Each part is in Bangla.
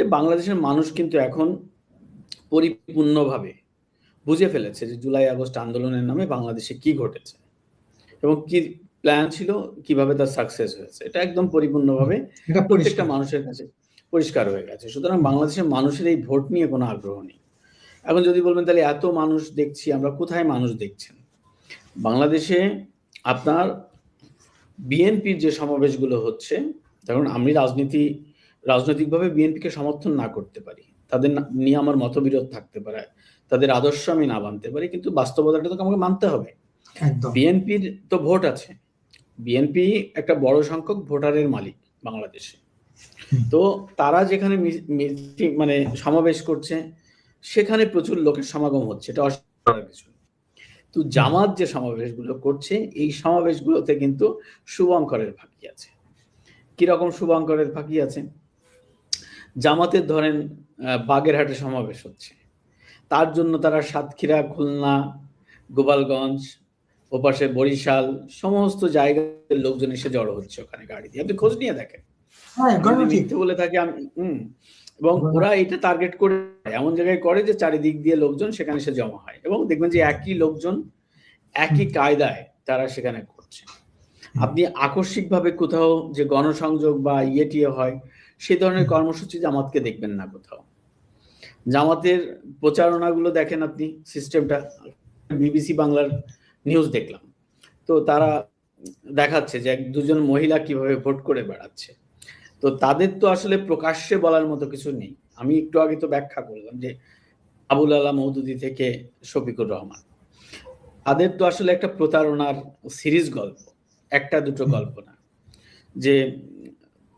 যে বাংলাদেশের মানুষ কিন্তু এখন পরিপূর্ণভাবে বুঝে ফেলেছে যে জুলাই আগস্ট আন্দোলনের নামে বাংলাদেশে কি ঘটেছে এবং কি প্ল্যান ছিল কীভাবে তার সাকসেস হয়েছে। এটা একদম পরিপূর্ণভাবে প্রত্যেকটা মানুষের কাছে পরিষ্কার হয়ে গেছে। সুতরাং বাংলাদেশের মানুষের এই ভোট নিয়ে কোনো আগ্রহ নেই। এখন যদি বলবেন তাহলে এত মানুষ দেখছি আমরা কোথায় মানুষ দেখছেন? বাংলাদেশে আপনার বিএনপির যে সমাবেশগুলো হচ্ছে ধরুন আমি রাজনীতি রাজনৈতিকভাবে বিএনপিকে সমর্থন না করতে পারি। তাদের নিয়ে আমার মতবিরোধ থাকতে পারে। তাদের আদর্শ আমি না মানতে পারি কিন্তু বাস্তবতাটা তো আমাকে মানতে হবে। বিএনপির তো ভোট আছে। বিএনপি একটা বড় সংখ্যক ভোটারের মালিক বাংলাদেশে। তো তারা যেখানে মানে সমাবেশ করছে সেখানে প্রচুর লোকের সমাগম হচ্ছে। এটা অস্বীকার কিছু। তো জামাত যে সমাবেশগুলো করছে এই সমাবেশগুলোতে কিন্তু শুভঙ্করের ফাঁকি আছে। কীরকম শুভঙ্করের ফাঁকি আছে? জামাতের ধরেন বাগেরহাটে সমাবেশ হচ্ছে। তার জন্য তারা সাতক্ষীরা খুলনা গোপালগঞ্জ ওপাশে বরিশাল সমস্ত জায়গার লোকজন এসে জড়ো হচ্ছে ওখানে গাড়ি দিয়ে। আপনি খোঁজ নিয়ে দেখেন। হ্যাঁ মিথ্যে বলে থাকে আমি হুম এবং ওরা এটা টার্গেট করে এমন জায়গায় করে যে চারিদিক দিয়ে লোকজন সেখানে এসে জমা হয় এবং দেখবেন যে একই লোকজন একই কায়দায় তারা সেখানে করছে। আপনি আকস্মিকভাবে কোথাও যে গণসংযোগ বা ইয়ে টিয়ে হয় সেই ধরনের কর্মসূচি জামাতকে দেখবেন না কোথাও। জামাতের প্রচারণাগুলো দেখেন আপনি সিস্টেমটা। বিবিসি বাংলার নিউজ দেখলাম। তো তারা দেখাচ্ছে যে এক দুজন মহিলা কীভাবে ভোট করে বেড়াচ্ছে। তো তাদের তো আসলে প্রকাশ্যে বলার মতো কিছু নেই। আমি একটু আগে তো ব্যাখ্যা করলাম যে আবুল আলা মৌদুদি থেকে শফিকুর রহমান। তাদের তো আসলে একটা প্রতারণার সিরিজ গল্প একটা দুটো গল্প না। যে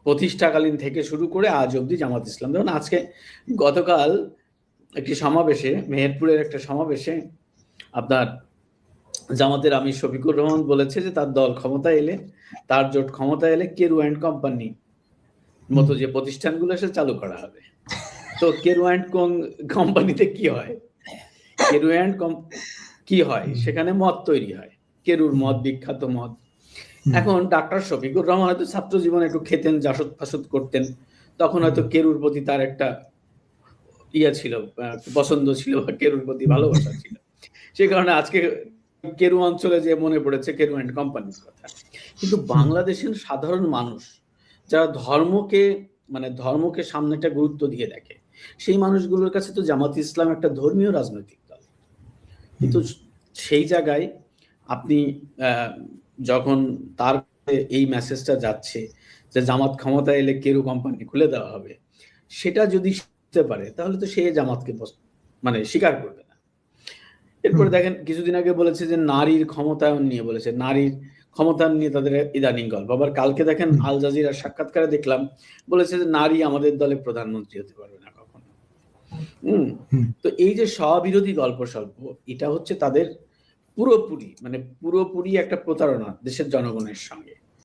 প্রতিষ্ঠাকালীন থেকে শুরু করে আজ অবধি জামাত ইসলাম। যেমন আজকে গতকাল একটি সমাবেশে, মেহেরপুরের একটা সমাবেশে আপনার জামাতের আমির শফিকুর রহমান বলেছে যে তার দল ক্ষমতা এলে, তার জোট ক্ষমতা এলে কেরু অ্যান্ড কোম্পানি মতো যে প্রতিষ্ঠানগুলো সে চালু করা হবে। তো কেরু অ্যান্ড কোম্পানিতে কি হয়? কেরু অ্যান্ড কি হয়? সেখানে মদ তৈরি হয়। কেরুর মদ বিখ্যাত মদ। এখন ডাক্তার শফিকুর রহমান হয়তো ছাত্র জীবনে একটু খেতেন জাসদ ফাসদ করতেন। তখন হয়তো কেরুর প্রতি তার একটা ইয়া ছিল পছন্দ ছিল বা কেরুর প্রতি ভালোবাসা ছিল। সে কারণে আজকে কেরু অঞ্চলে যে মনে পড়েছে কেরু অ্যান্ড কোম্পানির কথা। কিন্তু বাংলাদেশের সাধারণ মানুষ যারা ধর্মকে মানে ধর্মকে সামনে একটা গুরুত্ব দিয়ে দেখে সেই মানুষগুলোর কাছে তো জামাত ইসলাম একটা ধর্মীয় রাজনৈতিক দল। কিন্তু সেই জায়গায় আপনি আহ, যখন তার এই মেসেজটা যাচ্ছে যে জামাত ক্ষমতা এলে কেরু কোম্পানি খুলে দেওয়া হবে সেটা যদি শিখতে পারে তাহলে তো সে জামাতকে মানে স্বীকার করবে না। এরপরে দেখেন কিছুদিন আগে বলেছে যে নারীর ক্ষমতায়ন নিয়ে বলেছে নারীর ক্ষমতায়ন নিয়ে তাদের ইদানিং গল্প। আবার কালকে দেখেন আল জাজিরার সাক্ষাৎকারে দেখলাম বলেছে যে নারী আমাদের দলে প্রধানমন্ত্রী হতে পারবে না কখনো। হুম। তো এই যে স্ববিরোধী গল্প স্বল্প এটা হচ্ছে তাদের পুরোপুরি মানে পুরোপুরি একটা প্রতারণা দেশের জনগণের সঙ্গে।